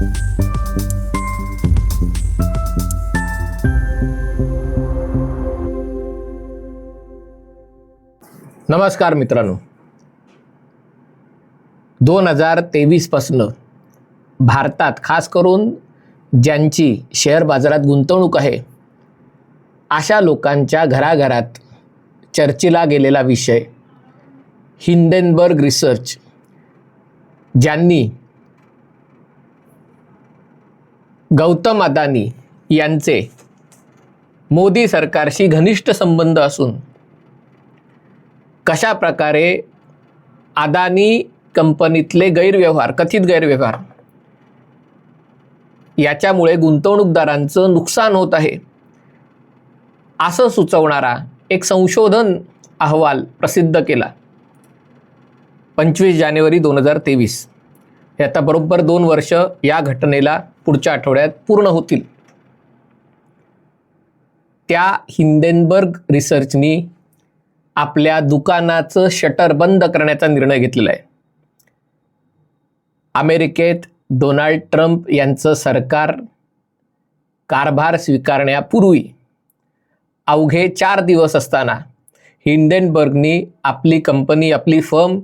नमस्कार मित्रांनो. दोन हजार तेवीसपासनं भारतात खास करून ज्यांची शेअर बाजारात गुंतवणूक आहे अशा लोकांच्या घराघरात चर्चेला गेलेला विषय हिंडेनबर्ग रिसर्च ज्यांनी गौतम अदानी यांचे मोदी सरकारशी घनिष्ठ संबंध असून कशा प्रकारे अदानी कंपनीतले गैरव्यवहार कथित गैरव्यवहार याच्यामुळे गुंतवणूकदारांचं नुकसान होत आहे असं सुचवणारा एक संशोधन अहवाल प्रसिद्ध केला. पंचवीस जानेवारी दोन हजार तेवीस. आता बरोबर दोन वर्ष या घटनेला पुढच्या आठवड्यात पूर्ण होतील. त्या हिंडेनबर्ग रिसर्चनी आपल्या दुकानाचं शटर बंद करण्याचा निर्णय घेतलेला आहे. अमेरिकेत डोनाल्ड ट्रम्प यांचं सरकार कारभार स्वीकारण्यापूर्वी अवघे चार दिवस असताना हिंडेनबर्गनी आपली कंपनी आपली फर्म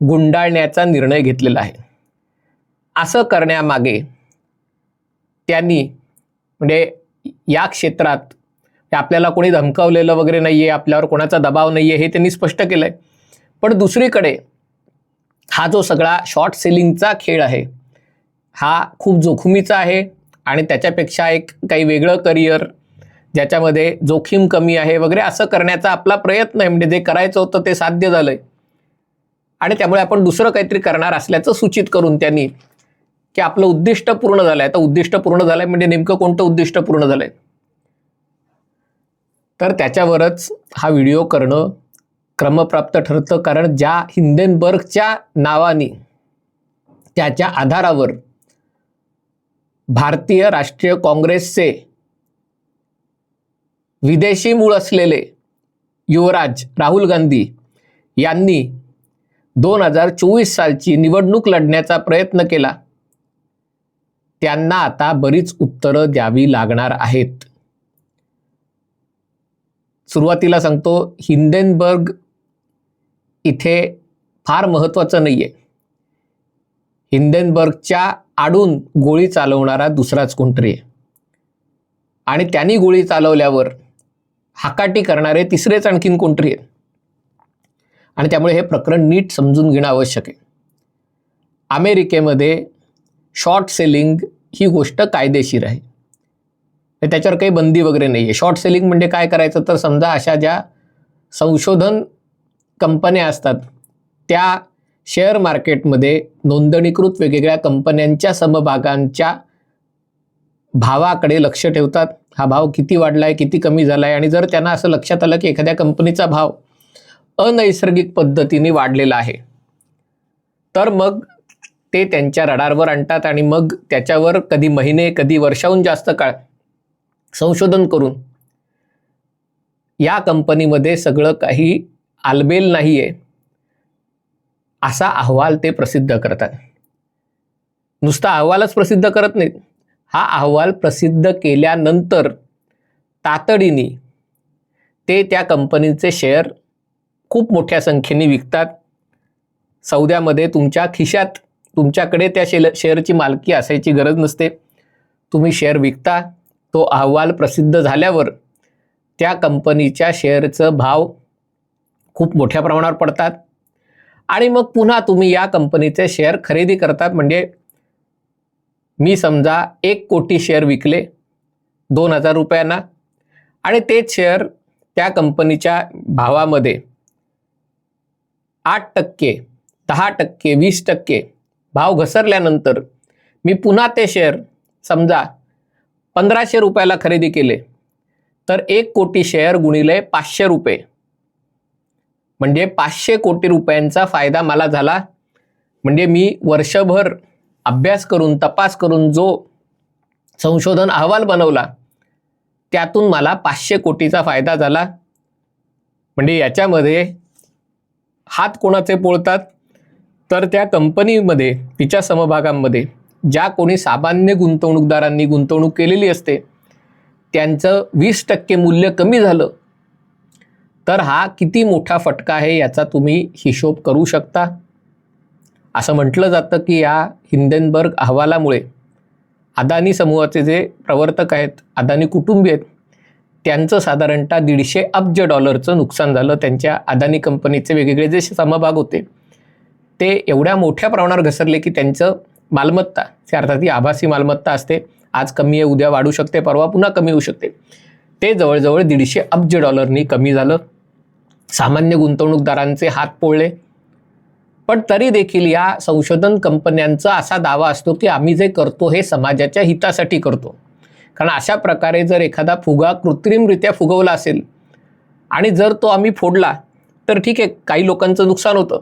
गुंडाळण्याचा निर्णय घेतलेला आहे. असं करण्यामागे त्यांनी म्हणजे या क्षेत्रात आपल्याला कोणी धमकावलेलं वगैरे नाही आहे आपल्यावर कोणाचा दबाव नाही आहे हे त्यांनी स्पष्ट केलं आहे पण दुसरीकडे हा जो सगळा शॉर्ट सेलिंगचा खेळ आहे हा खूप जोखमीचा आहे आणि त्याच्यापेक्षा एक काही वेगळं करिअर ज्याच्यामध्ये जोखीम कमी आहे वगैरे असं करण्याचा आपला प्रयत्न आहे. म्हणजे जे करायचं होतं ते साध्य झालं आहे आणि त्यामुळे आपण दुसरं काहीतरी करणार असल्याचं सूचित करून त्यांनी की आपलं उद्दिष्ट पूर्ण झालंय. आता तर उद्दिष्ट पूर्ण झालंय म्हणजे नेमकं कोणतं उद्दिष्ट पूर्ण झालंय? तर त्याच्यावरच हा व्हिडिओ करणं क्रमप्राप्त ठरतं. कारण ज्या हिंदेनबर्गच्या नावाने त्याच्या आधारावर भारतीय राष्ट्रीय काँग्रेसचे विदेशी मूळ असलेले युवराज राहुल गांधी यांनी दोन हजार चोवीस सालची निवडणूक लढण्याचा प्रयत्न केला. त्यांना आता बरीच उत्तरं द्यावी लागणार आहेत. सुरुवातीला सांगतो हिंडेनबर्ग इथे फार महत्त्वाचं नाही आहे हिंडेनबर्गच्या आडून गोळी चालवणारा दुसराच कोणतरी आहे. आणि त्यांनी गोळी चालवल्यावर हाकाटी करणारे तिसरेच आणखीन कोणतरी आहे आणि त्यामुळे हे प्रकरण नीट समजून घेणं आवश्यक आहे. अमेरिकेमध्ये शॉर्ट सेलिंग ही गोष्ट कायदेशीर आहे. त्याच्यावर काही बंदी वगैरे नाही आहे शॉर्ट सेलिंग म्हणजे काय करायचं? तर समजा अशा ज्या संशोधन कंपन्या असतात त्या शेअर मार्केटमध्ये नोंदणीकृत वेगवेगळ्या कंपन्यांच्या समभागांच्या भावाकडे लक्ष ठेवतात. हा भाव किती वाढला आहे किती कमी झाला आहे आणि जर त्यांना असं लक्षात आलं की एखाद्या कंपनीचा भाव अनैसर्गिक पद्धतीने वाढलेला आहे तर मग ते त्यांच्या रडारवर आणतात आणि मग त्याच्यावर कधी महिने कधी वर्षाहून जास्त काळ संशोधन करून या कंपनीमध्ये सगळं काही आलबेल नाही आहे असा अहवाल ते प्रसिद्ध करतात. नुसता अहवालच प्रसिद्ध करत नाहीत. हा अहवाल प्रसिद्ध केल्यानंतर तातडीने ते त्या कंपनीचे शेअर खूप मोठ्या संख्येने विकतात. सौद्यामध्ये तुमच्या खिशात तुमच्याकडे त्या शेल शेअरची मालकी असायची गरज नसते. तुम्ही शेअर विकता तो अहवाल प्रसिद्ध झाल्यावर त्या कंपनीच्या शेअरचं भाव खूप मोठ्या प्रमाणावर पडतात. आणि मग पुन्हा तुम्ही या कंपनीचे शेअर खरेदी करतात. म्हणजे मी समजा एक कोटी शेअर विकले दोन हजार रुपयांना आणि तेच शेअर त्या कंपनीच्या भावामध्ये आठ टक्के दहा टक्के वीस टक्के भाव घसरल्यानंतर मी पुन्हा ते शेअर समजा पंधराशे रुपयाला खरेदी केले तर एक कोटी शेअर गुणिले पाचशे रुपये. म्हणजे पाचशे कोटी रुपयांचा फायदा मला झाला. म्हणजे मी वर्षभर अभ्यास करून तपास करून जो संशोधन अहवाल बनवला त्यातून मला पाचशे कोटीचा फायदा झाला. म्हणजे याच्यामध्ये हात कोणाचे पोळतात? तर त्या कंपनीमध्ये तिच्या समभागांमध्ये ज्या कोणी सामान्य गुंतवणूकदारांनी गुंतवणूक केलेली असते त्यांचं वीस टक्के मूल्य कमी झालं तर हा किती मोठा फटका आहे याचा तुम्ही हिशोब करू शकता. असं म्हटलं जातं की या हिंडेनबर्ग अहवालामुळे अदानी समूहाचे जे प्रवर्तक आहेत अदानी कुटुंबी आहेत त्यांचं साधारणतः दीडशे अब्ज डॉलरचं नुकसान झालं. त्यांच्या अदानी कंपनीचे वेगवेगळे जे समभाग होते ते एवढ्या मोठ्या प्रमाणावर घसरले की त्यांचं मालमत्ता ते अर्थात ही आभासी मालमत्ता असते. आज कमी आहे उद्या वाढू शकते परवा पुन्हा कमी होऊ शकते. ते जवळजवळ दीडशे अब्ज डॉलरनी कमी झालं. सामान्य गुंतवणूकदारांचे हात पोळले. पण तरी देखील या संशोधन कंपन्यांचा असा दावा असतो की आम्ही जे करतो हे समाजाच्या हितासाठी करतो. कारण अशा प्रकारे जर एखादा फुगा कृत्रिमरित्या फुगवला असेल आणि जर तो आम्ही फोडला तर ठीक आहे काही लोकांचं नुकसान होतं.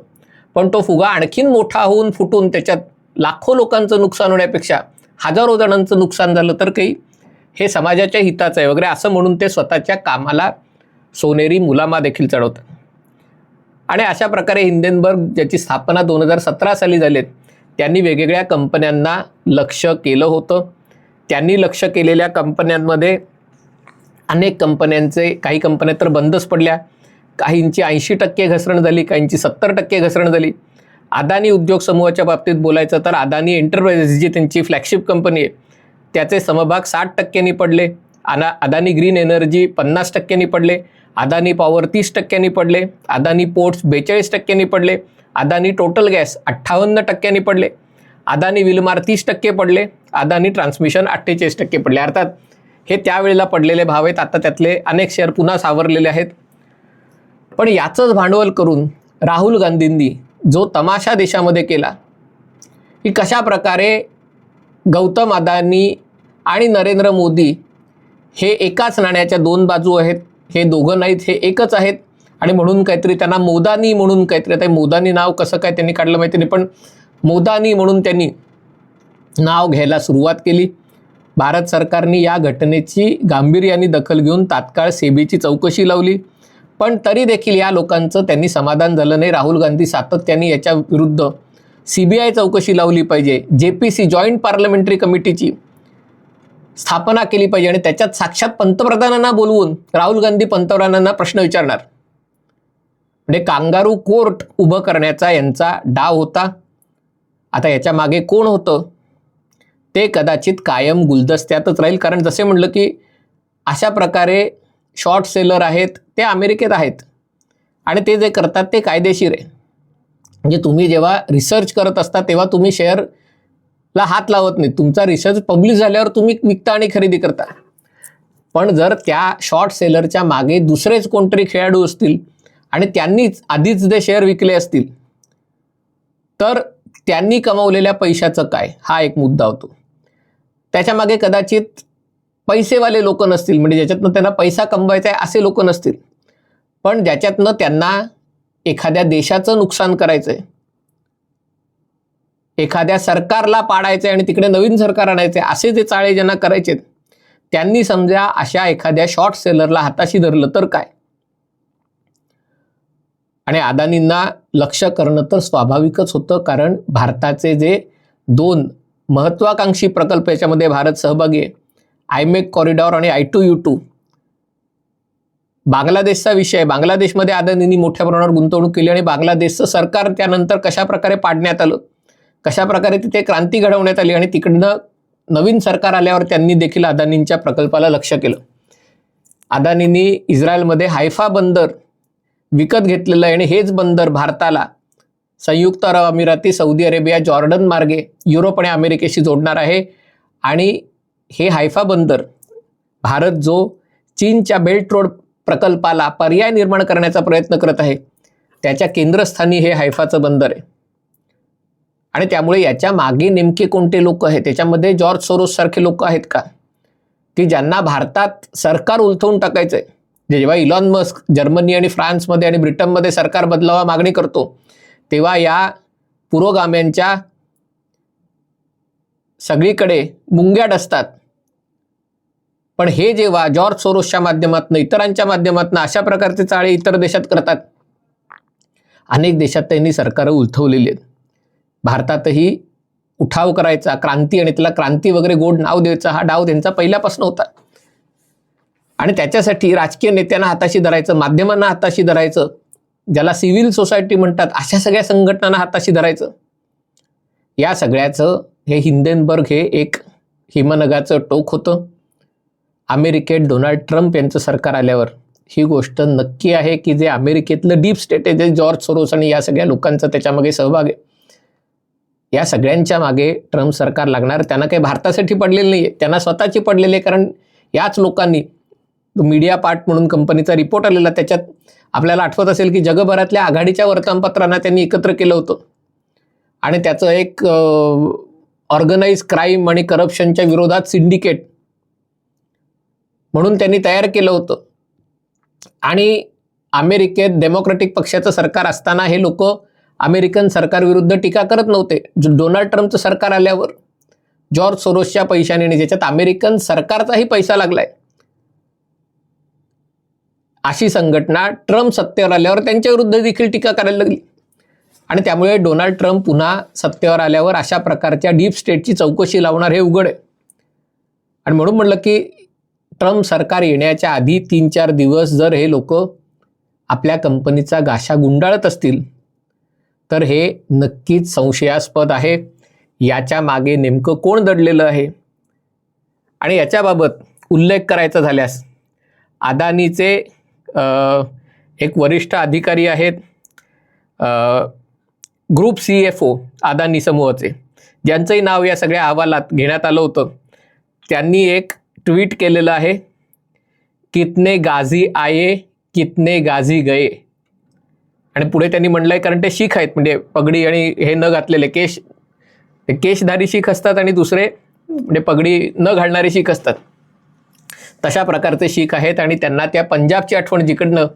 पण तो फुगा आणखीन मोठा होऊन फुटून त्याच्यात लाखो लोकांचं नुकसान होण्यापेक्षा हजारो जणांचं नुकसान झालं तर काही? हे समाजाच्या हिताचं आहे वगैरे असं म्हणून ते स्वतःच्या कामाला सोनेरी मुलामा देखील चढवतात आणि अशा प्रकारे हिंदेनबर्ग ज्याची स्थापना दोन हजार सतरा साली झालीत त्यांनी वेगवेगळ्या कंपन्यांना लक्ष केलं होतं. त्यांनी लक्ष केलेल्या कंपन्यांमध्ये अनेक कंपन्यांचे काही कंपन्या तर बंदच पडल्या. काहींची ऐंशी टक्के घसरण झाली काहींची सत्तर टक्के घसरण झाली. अदानी उद्योग समूहाच्या बाबतीत बोलायचं तर अदानी एंटरप्राइजेस जी त्यांची फ्लॅगशिप कंपनी आहे त्याचे समभाग साठ टक्क्यांनी पडले. अना अदानी ग्रीन एनर्जी पन्नास टक्क्यांनी पडले. अदानी पॉवर तीस टक्क्यांनी पडले. अदानी पोर्ट्स बेचाळीस टक्क्यांनी पडले. अदानी टोटल गॅस अठ्ठावन्न टक्क्यांनी पडले. अदानी विलमार तीस टक्के पडले. अदानी ट्रान्समिशन अठ्ठेचाळीस टक्के पडले. अर्थात हे त्यावेळेला पडलेले भाव आहेत. आता त्यातले अनेक शेअर पुन्हा सावरलेले आहेत. पण याचंच भांडवल करून राहुल गांधींनी जो तमाशा देशामध्ये केला की कशा प्रकारे गौतम अदानी आणि नरेंद्र मोदी हे एकाच नाण्याच्या दोन बाजू आहेत हे दोघं नाहीत हे एकच आहेत. आणि म्हणून काहीतरी त्यांना मोदानी म्हणून काहीतरी आता मोदानी नाव कसं काय त्यांनी काढलं माहिती नाही पण मोदानी म्हणून त्यांनी नाव घ्यायला सुरुवात केली. भारत सरकारने या घटनेची गांभीर्याने दखल घेऊन तात्काळ सेबीची चौकशी लावली. पण तरी देखील या लोकांचं त्यांनी समाधान झालं नाही. राहुल गांधी सातत्याने याच्या विरुद्ध सी बी आय चौकशी लावली पाहिजे. J P C joint parliamentary कमिटीची स्थापना केली पाहिजे आणि त्याच्यात साक्षात पंतप्रधानांना बोलवून राहुल गांधी पंतप्रधानांना प्रश्न विचारणार. म्हणजे कांगारू कोर्ट उभं करण्याचा यांचा डाव होता. आता याच्या मागे कोण होतं? ते कदाचित कायम गुलदस्त्यातच राहील. कारण जसे म्हटलं की अशा प्रकारे शॉर्ट सेलर आहेत ते अमेरिकेत आहेत. आणि ते जे करतात ते कायदेशीर आहे. म्हणजे तुम्ही जेव्हा रिसर्च करत असता तेव्हा तुम्ही शेअरला हात लावत नाही तुमचा रिसर्च पब्लिश झाल्यावर तुम्ही विकता आणि खरेदी करता. पण जर त्या शॉर्ट सेलरच्या मागे दुसरेच कोणतरी खेळाडू असतील आणि त्यांनीच आधीच जे शेअर विकले असतील तर त्यांनी कमावलेल्या पैशाचं काय? हा एक मुद्दा होतो. त्याच्यामागे कदाचित पैसेवाले लोक नसतील. म्हणजे ज्याच्यातनं त्यांना पैसा कमवायचा आहे असे लोक नसतील. पण ज्याच्यातनं त्यांना एखाद्या देशाचं नुकसान करायचं आहे एखाद्या सरकारला पाडायचं आहे आणि तिकडे नवीन सरकार आणायचं आहे असे जे चाळे ज्यांना करायचे त्यांनी समजा अशा एखाद्या शॉर्ट सेलरला हाताशी धरलं तर काय? आणि अदानींना लक्ष करणं तर स्वाभाविकच होतं कारण भारताचे जे दोन महत्वाकांक्षी प्रकल्प याच्यामध्ये भारत सहभागी आहे. आयमेक कॉरिडॉर आणि आय टू यू टू बांगलादेशचा विषय आहे. बांगलादेशमध्ये आदानींनी मोठ्या प्रमाणावर गुंतवणूक केली आणि बांगलादेशचं सरकार त्यानंतर कशा प्रकारे पाडण्यात आलं? कशा प्रकारे तिथे क्रांती घडवण्यात आली? आणि तिकडनं नवीन सरकार आल्यावर त्यांनी देखील अदानींच्या प्रकल्पाला लक्ष केलं. अदानींनी इस्रायलमध्ये हायफा बंदर विकत घेतलेलं आहे आणि हेच बंदर भारताला संयुक्त अरब अमिराती सौदी अरेबिया जॉर्डन मार्गे युरोप आणि अमेरिकेशी जोडणार आहे. आणि हे हायफा बंदर भारत जो चीनच्या बेल्ट रोड प्रकल्पाला पर्याय निर्माण करण्याचा प्रयत्न करत आहे त्याच्या केंद्रस्थानी हे हायफाचं बंदर आहे. आणि त्यामुळे याच्या मागे नेमके कोणते लोक आहेत? त्याच्यामध्ये जॉर्ज सोरोस सारखे लोक आहेत का? की ज्यांना भारतात सरकार उलथवून टाकायचं आहे जे जेव्हा इलॉन मस्क जर्मनी आणि फ्रान्समध्ये आणि ब्रिटनमध्ये सरकार बदलावा मागणी करतो तेव्हा या पुरोगाम्यांच्या सगळीकडे मुंग्याड असतात पण हे जेव्हा जॉर्ज सोरोसच्या माध्यमातून इतरांच्या माध्यमातून अशा प्रकारचे चाळे इतर देशात करतात अनेक देशात त्यांनी सरकारं उलथवलेली आहेत. भारतातही उठाव करायचा क्रांती आणि त्याला क्रांती वगैरे गोड नाव द्यायचा हा डाव त्यांचा पहिल्यापासून होता. आणि त्याच्यासाठी राजकीय नेत्यांना हाताशी धरायचं माध्यमांना हाताशी धरायचं ज्याला सिव्हिल सोसायटी म्हणतात अशा सगळ्या संघटनांना हाताशी धरायचं. या सगळ्याचं हे हिंदेनबर्ग हे एक हिमनगाचं टोक होतं. अमेरिकेत डोनाल्ड ट्रम्प यांचं सरकार आल्यावर ही गोष्ट नक्की आहे की जे अमेरिकेतलं डीप स्टेट आहे जे जॉर्ज सोरोस आणि या सगळ्या लोकांचा त्याच्यामागे सहभाग आहे. या सगळ्यांच्या मागे ट्रम्प सरकार लागणार. त्यांना काही भारतासाठी पडलेलं नाही आहे त्यांना स्वतःची पडलेली आहे. कारण याच लोकांनी मीडिया पार्ट म्हणून कंपनीचा रिपोर्ट आलेला त्याच्यात आपल्याला आठवत असेल की जगभरातल्या आघाडीच्या वर्तमानपत्रांना त्यांनी एकत्र केलं होतं. आणि त्याचं एक ऑर्गनाईज क्राईम आणि करप्शनच्या विरोधात सिंडिकेट म्हणून त्यांनी तयार केलं होतं. आणि अमेरिकेत डेमोक्रॅटिक पक्षाचं सरकार असताना हे लोक अमेरिकन सरकारविरुद्ध टीका करत नव्हते. जो- डोनाल्ड ट्रम्पचं सरकार आल्यावर जॉर्ज सोरोसच्या पैशाने आणि ज्याच्यात अमेरिकन सरकारचाही पैसा लागलाय. अशी संघटना ट्रम्प सत्तेवर आल्यावर त्यांच्या विरुद्ध देखील टीका करायला लागली. आणि त्यामुळे डोनाल्ड ट्रम्प पुन्हा सत्तेवर आल्यावर अशा प्रकारच्या डीप स्टेटची चौकशी लावणार हे उघड आहे. आणि म्हणून म्हटलं की ट्रम्प सरकार येण्याच्या आधी तीन चार दिवस जर हे लोक आपल्या कंपनीचा गाशा गुंडाळत असतील तर हे नक्कीच संशयास्पद आहे. याच्या मागे नेमकं कोण दडलेलं आहे? आणि याच्याबाबत उल्लेख करायचा झाल्यास अदानीचे एक वरिष्ठ अधिकारी आहेत group C F O Adani समूहाचे ज्यांचंही नाव या सगळ्या अहवालात घेण्यात आलं होतं त्यांनी एक ट्विट केलेलं आहे कितने गाझी आये कितने गाझी गए. आणि पुढे त्यांनी म्हणलं आहे कारण ते शीख आहेत म्हणजे पगडी आणि हे न घातलेले केश केशधारी शीख असतात आणि दुसरे म्हणजे पगडी न घालणारे शीख असतात. तशा प्रकारचे शीख आहेत आणि त्यांना त्या पंजाबची आठवण जिकडनं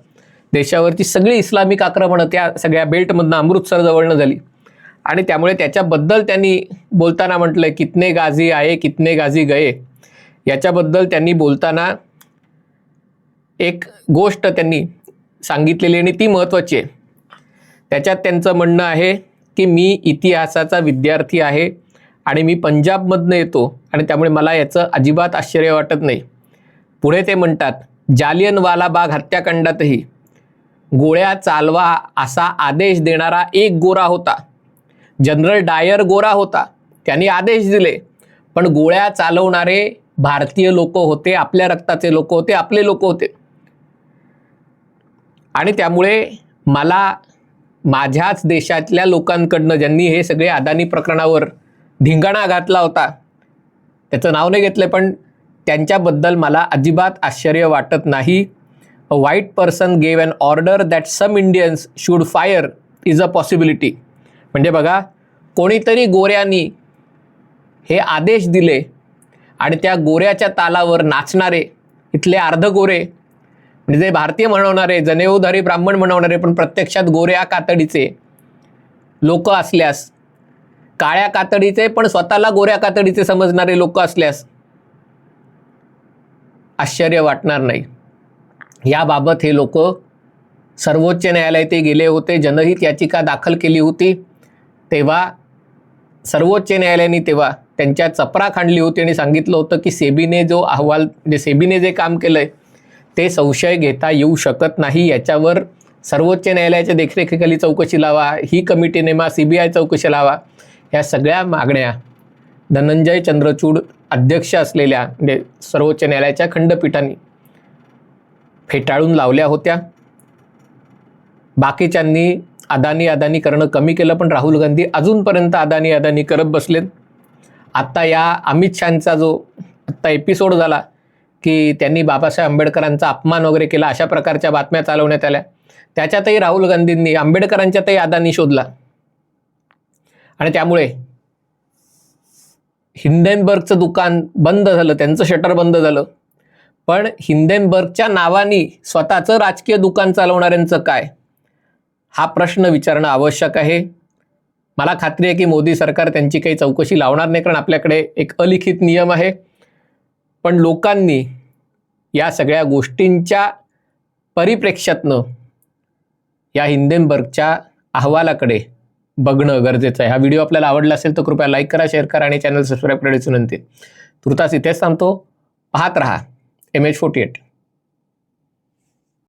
देशावरची सगळी इस्लामिक आक्रमणं त्या सगळ्या बेल्टमधनं अमृतसरजवळनं झाली. आणि त्यामुळे त्याच्याबद्दल त्यांनी बोलताना म्हटलं कितने गाझी आहे कितने गाझी गए. याच्याबद्दल त्यांनी बोलताना एक गोष्ट त्यांनी सांगितलेली आणि ती महत्त्वाची आहे. त्याच्यात त्यांचं म्हणणं आहे की मी इतिहासाचा विद्यार्थी आहे आणि मी पंजाबमधनं येतो आणि त्यामुळे मला याचं अजिबात आश्चर्य वाटत नाही. पुढे ते म्हणतात जालियनवाला बाग हत्याकांडातही गोळ्या चालवा असा आदेश देणारा एक गोरा होता. जनरल डायर गोरा होता. त्यांनी आदेश दिले. पण गोळ्या चालवणारे भारतीय लोक होते आपल्या रक्ताचे लोक होते आपले लोक होते. आणि त्यामुळे मला माझ्याच देशातल्या लोकांकडनं ज्यांनी हे सगळे अदानी प्रकरणावर धिंगाणा घातला होता त्याचं नाव नाही घेतलं पण त्यांच्याबद्दल मला अजिबात आश्चर्य वाटत नाही. A white person gave an order that some Indians should fire is a possibility म्हणजे बघा कोणीतरी गोऱ्यांनी हे आदेश दिले आणि त्या गोऱ्याच्या तालावर नाचणारे इथले अर्ध गोरे म्हणजे जे भारतीय म्हणवणारे जनेऊधारी ब्राह्मण म्हणवणारे पण प्रत्यक्षात गोऱ्या कातडीचे लोक असल्यास काळ्या कातडीचे पण स्वतःला गोऱ्या कातडीचे समजणारे लोक असल्यास आश्चर्य वाटणार नाही. याबाबत हे लोक सर्वोच्च न्यायालयात ते गेले होते जनहित याचिका दाखल केली होती तेव्हा सर्वोच्च न्यायालयाने तेव्हा त्यांच्या चपरा खांडली होती आणि सांगितलं होतं की सेबीने जो अहवाल म्हणजे सेबीने जे काम केलं आहे ते संशय घेता येऊ शकत नाही. याच्यावर सर्वोच्च न्यायालयाच्या देखरेखीखाली चौकशी लावा ही कमिटी नेमा सी बी आय चौकशी लावा. या सगळ्या मागण्या धनंजय चंद्रचूड अध्यक्ष असलेल्या म्हणजे सर्वोच्च न्यायालयाच्या खंडपीठाने फेटाळून लावल्या होत्या. बाकीच्यांनी अदानी अदानी करणं कमी केलं पण राहुल गांधी अजूनपर्यंत अदानी अदानी करत बसलेत. आत्ता या अमित शहाचा जो आत्ता एपिसोड झाला की त्यांनी बाबासाहेब आंबेडकरांचा अपमान वगैरे केला अशा प्रकारच्या बातम्या चालवण्यात आल्या. त्याच्यातही राहुल गांधींनी आंबेडकरांच्यातही आदानी शोधला. आणि त्यामुळे हिंडेनबर्गचं दुकान बंद झालं त्यांचं शटर बंद झालं. पण हिंडेनबर्गच्या नावाने स्वतःचं राजकीय दुकान चालवणाऱ्यांचं काय? हा प्रश्न विचारणं आवश्यक आहे. मला खात्री आहे की मोदी सरकार त्यांची काही चौकशी लावणार नाही कारण आपल्याकडे एक अलिखित नियम आहे. पण लोकांनी या सगळ्या गोष्टींच्या परिप्रेक्ष्यातनं या हिंदेनबर्गच्या अहवालाकडे बघणं गरजेचं आहे. हा व्हिडिओ आपल्याला आवडला असेल तर कृपया लाईक करा शेअर करा आणि चॅनल सबस्क्राईब करण्याची विनंती. तुर्तास इथेच थांबतो. पाहत रहा. M H forty eight.